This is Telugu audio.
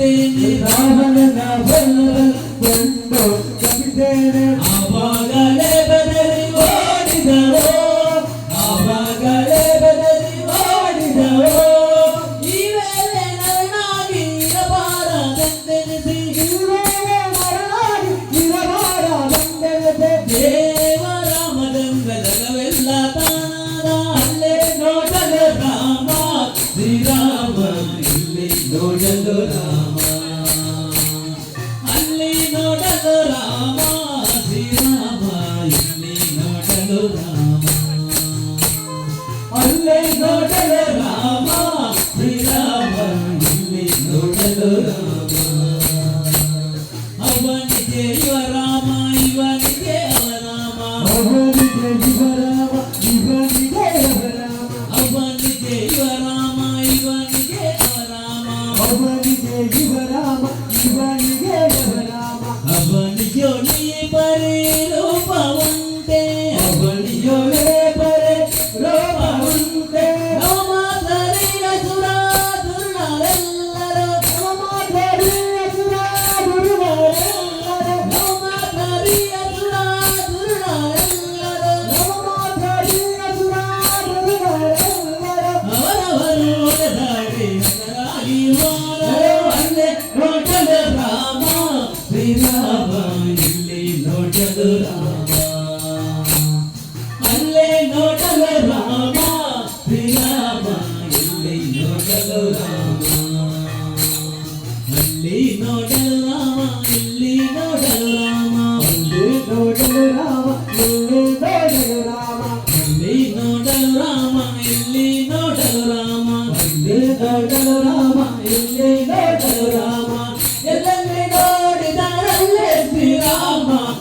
ಕವಿತೇನೆ ರಾವಣನ ಬಲ್ಲ ಬಂದು ಕವಿತೇನೆ అవనికే శ్రీరామ ఇల్లి నోటలు రామ అల్లె నోటలు రామ శ్రీరామ ఇల్లి నోటలు రామ అల్లి నోటలు రామ ఇల్లి నోటలు రామ ఇల్లి నోటలు రామ ఇల్లి నోటలు రామ అల్లి నోటలు రామ ఇల్లి నోటలు రామ ఇల్లి నోటలు రామ ఇల్లి Allah